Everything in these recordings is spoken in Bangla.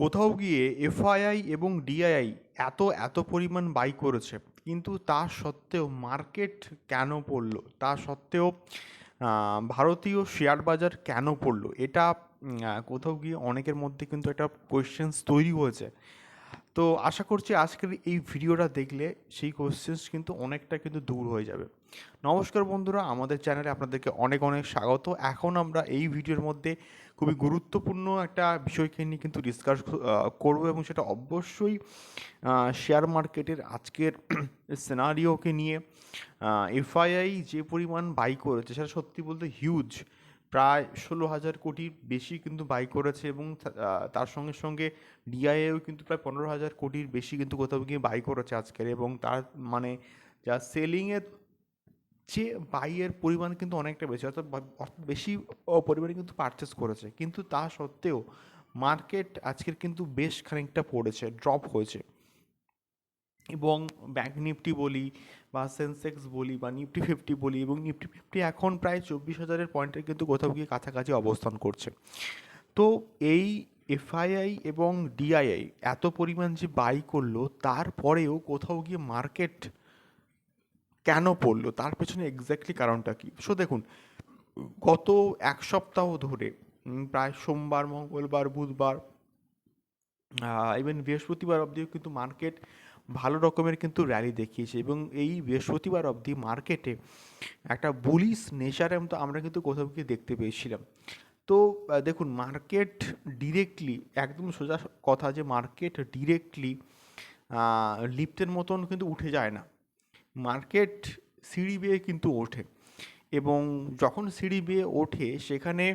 কোথাও গিয়ে এফআইআই এবং ডিআইআই এত এত পরিমাণ বাই করেছে, কিন্তু তা সত্ত্বেও মার্কেট কেন পড়ল? তা সত্ত্বেও ভারতীয় শেয়ার বাজার কেন পড়ল? এটা কোথাও গিয়ে অনেকের মধ্যে কিন্তু একটা কোয়েশ্চেন্স তৈরি হয়েছে। তো আশা করছি আজকের এই ভিডিওটা দেখলে সেই কোয়েশ্চেন্স কিন্তু অনেকটা কিন্তু দূর হয়ে যাবে। নমস্কার বন্ধুরা, আমাদের চ্যানেলে আপনাদেরকে অনেক অনেক স্বাগত। এখন আমরা এই ভিডিওর মধ্যে খুবই গুরুত্বপূর্ণ একটা বিষয়কে নিয়ে কিন্তু ডিসকাস করব এবং সেটা অবশ্যই শেয়ার মার্কেটের আজকের সিনারিওকে নিয়ে এফআইআই যে পরিমাণ বাই করেছে, সেটা সত্যি বলতে হিউজ প্রায় ষোলো হাজার কোটির বেশি কিন্তু বাই করেছে এবং তার সঙ্গে সঙ্গে ডিআইএও কিন্তু প্রায় পনেরো হাজার কোটির বেশি কিন্তু কোথাও গিয়ে বাই করেছে আজকের এবং তার মানে যা সেলিংয়ের যে বাইয়ের পরিমাণ কিন্তু অনেকটা বেশি, অর্থাৎ বেশি পরিমাণে কিন্তু পারচেস করেছে। কিন্তু তা সত্ত্বেও মার্কেট আজকের কিন্তু বেশ খানিকটা পড়েছে ড্রপ হয়েছে। এবং ব্যাঙ্ক নিফটি বলি বা সেন্সেক্স বলি বা নিফটি ফিফটি বলি এবং নিফটি ফিফটি এখন প্রায় চব্বিশ হাজারের পয়েন্টের কিন্তু কোথাও গিয়ে কাছাকাছি অবস্থান করছে। তো এই এফআইআই এবং ডিআইআই এত পরিমাণ যে বাই করল, তারপরেও কোথাও গিয়ে মার্কেট কেন পড়ল, তার পেছনে এক্স্যাক্টলি কারণটা কী? সো দেখুন, গত এক সপ্তাহ ধরে প্রায় সোমবার, মঙ্গলবার, বুধবার ইভেন বৃহস্পতিবার অবধিও কিন্তু মার্কেট ভালো রকমের কিন্তু র্যালি দেখিয়েছে এবং এই বৃহস্পতিবার অবধি মার্কেটে একটা বুলিশ নেচারে তো আমরা কিন্তু কোথাও গিয়ে দেখতে পেয়েছিলাম। তো দেখুন মার্কেট ডিরেক্টলি একদম সোজা কথা যে মার্কেট ডিরেক্টলি লিফটের মতন কিন্তু উঠে যায় না। মার্কেট সিঁড়ি বেয়ে কিন্তু ওঠে এবং যখন সিঁড়ি বেয়ে ওঠে সেখানে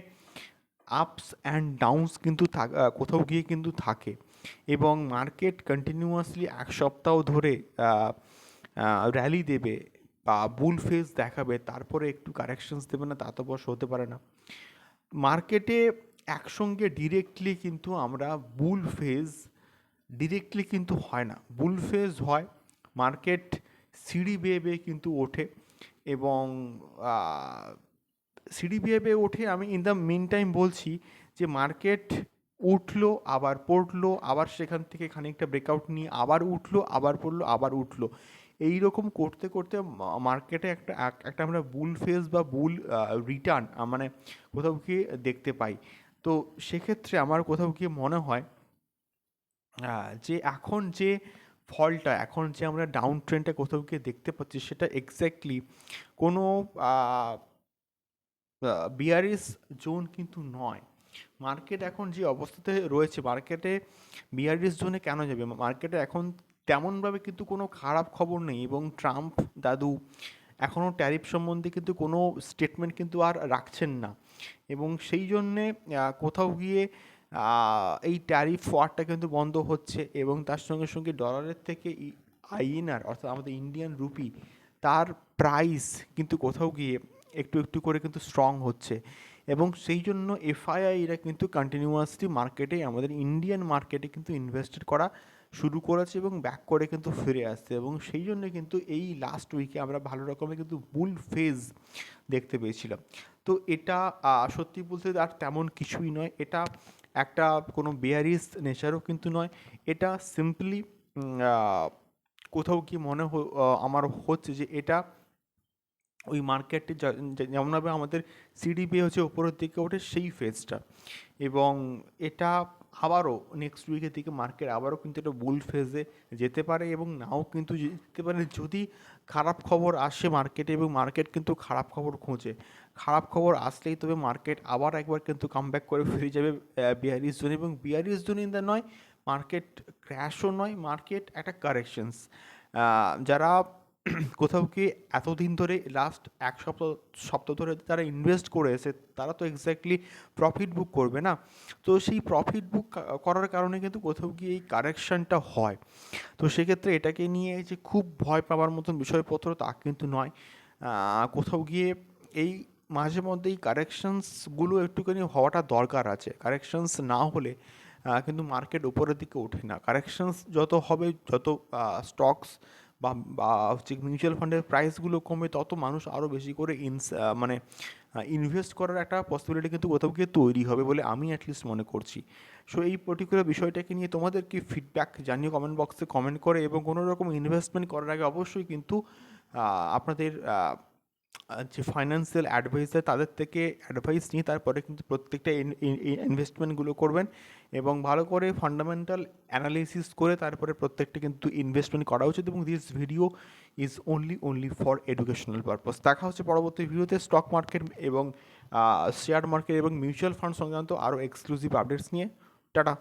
আপস অ্যান্ড ডাউনস কিন্তু কোথাও গিয়ে কিন্তু থাকে। এবং মার্কেট কন্টিনিউয়াসলি এক সপ্তাহ ধরে র্যালি দেবে বা বুল ফেজ দেখাবে, তারপরে একটু কারেকশনস দেবে না, তা তো অবশ্য হতে পারে না। মার্কেটে একসঙ্গে ডিরেক্টলি কিন্তু আমরা বুল ফেজ ডিরেক্টলি কিন্তু হয় না। বুল ফেজ হয় মার্কেট সিঁড়ি বেয়ে বেয়ে কিন্তু ওঠে এবং সিঁড়ি বেয়ে বেয়ে ওঠে আমি ইন দ্য মিন টাইম বলছি যে মার্কেট উঠল, আবার পড়ল, আবার সেখান থেকে খানিকটা ব্রেকআউট নিয়ে আবার উঠল, আবার পড়ল, আবার উঠল। এই রকম করতে করতে মার্কেটে একটা একটা আমরা বুল ফেস বা বুল রিটার্ন মানে কোথাও গিয়ে দেখতে পাই। তো সেক্ষেত্রে আমার কোথাও গিয়ে মনে হয় যে এখন যে ফলটা, এখন যে আমরা ডাউন ট্রেন্ডটা কোথাও গিয়ে দেখতে পাচ্ছি, সেটা এক্স্যাক্টলি কোনো বিয়ারিস জোন কিন্তু নয়। মার্কেট এখন যে অবস্থাতে রয়েছে মার্কেটে বিয়ারিস জোনে কেন যাবে? মার্কেটে এখন তেমনভাবে কিন্তু কোনো খারাপ খবর নেই এবং ট্রাম্প দাদু এখনও ট্যারিফ সম্বন্ধে কিন্তু কোনো স্টেটমেন্ট কিন্তু আর রাখছেন না। এবং সেই জন্যে কোথাও গিয়ে এই ট্যারিফ ওয়ারটা কিন্তু বন্ধ হচ্ছে এবং তার সঙ্গে সঙ্গে ডলারের থেকে আইএনআর অর্থাৎ আমাদের ইন্ডিয়ান রুপি তার প্রাইস কিন্তু কোথাও গিয়ে একটু একটু করে কিন্তু স্ট্রং হচ্ছে। এবং সেই জন্য এফআইআই এরা কিন্তু কন্টিনিউয়াসলি মার্কেটে আমাদের ইন্ডিয়ান মার্কেটে কিন্তু ইনভেস্টেড করা শুরু করেছে এবং ব্যাক করে কিন্তু ফিরে আসছে এবং সেই জন্য কিন্তু এই লাস্ট উইকে আমরা ভালো রকমের কিন্তু বুল ফেজ দেখতে পেয়েছিলাম। তো এটা সত্যি বলতে আর তেমন কিছুই নয়। এটা একটা কোনো বেয়ারিস নেচারও কিন্তু নয়। এটা সিম্পলি কোথাও কি মনে আমার হচ্ছে যে এটা ওই মার্কেটে যেমনভাবে আমাদের সিডিপি হচ্ছে উপরের দিকে ওঠে, সেই ফেজটা এবং এটা আবারও নেক্সট উইকের দিকে মার্কেট আবারও কিন্তু এটা বুল ফেজে যেতে পারে এবং নাও কিন্তু যেতে পারে যদি খারাপ খবর আসে মার্কেটে এবং মার্কেট কিন্তু খারাপ খবর খোঁজে। খারাপ খবর আসলেই তবে মার্কেট আবার একবার কিন্তু কামব্যাক করে ফিরে যাবে বিয়ারিশ জোন এবং বিয়ারিশ জোন ইন দ্য নয় মার্কেট ক্র্যাশও নয় মার্কেট একটা কারেকশনস যারা কোথাও কি এতদিন ধরে লাস্ট এক সপ্তাহ সপ্তাহ ধরে তারা ইনভেস্ট করে এসে তারা তো এক্স্যাক্টলি প্রফিট বুক করবে না? তো সেই প্রফিট বুক করার কারণে কিন্তু কোথাও গিয়ে এই কারেকশনটা হয়। তো সেক্ষেত্রে এটাকে নিয়ে যে খুব ভয় পাওয়ার মতন বিষয়পত্র তা কিন্তু নয়। কোথাও গিয়ে এই মাঝে মধ্যে এই কারেকশনসগুলো একটুখানি হওয়াটা দরকার আছে। কারেকশনস না হলে কিন্তু মার্কেট উপরের দিকে ওঠে না। কারেকশনস যত হবে, যত স্টকস বা হচ্ছে মিউচুয়াল ফান্ডের প্রাইসগুলো কমে, তত মানুষ আরও বেশি করে ইনস মানে ইনভেস্ট করার একটা পসিবিলিটি কিন্তু কোথাও গিয়ে তৈরি হবে বলে আমি অ্যাটলিস্ট মনে করছি। সো এই পার্টিকুলার বিষয়টাকে নিয়ে তোমাদের কি ফিডব্যাক জানিয়ে কমেন্ট বক্সে কমেন্ট করে এবং কোনো রকম ইনভেস্টমেন্ট করার আগে অবশ্যই কিন্তু আপনাদের যে ফাইন্যান্সিয়াল অ্যাডভাইসার তাদের থেকে অ্যাডভাইস নিয়ে তারপরে কিন্তু প্রত্যেকটা ইনভেস্টমেন্টগুলো করবেন এবং ভালো করে ফান্ডামেন্টাল অ্যানালিসিস করে তারপরে প্রত্যেকটা কিন্তু ইনভেস্টমেন্ট করা উচিত এবং this video is only only for educational purpose দেখা হচ্ছে পরবর্তী ভিডিওতে স্টক মার্কেট এবং শেয়ার মার্কেট এবং মিউচুয়াল ফান্ড সংক্রান্ত আরও এক্সক্লুসিভ আপডেটস নিয়ে। টাটা।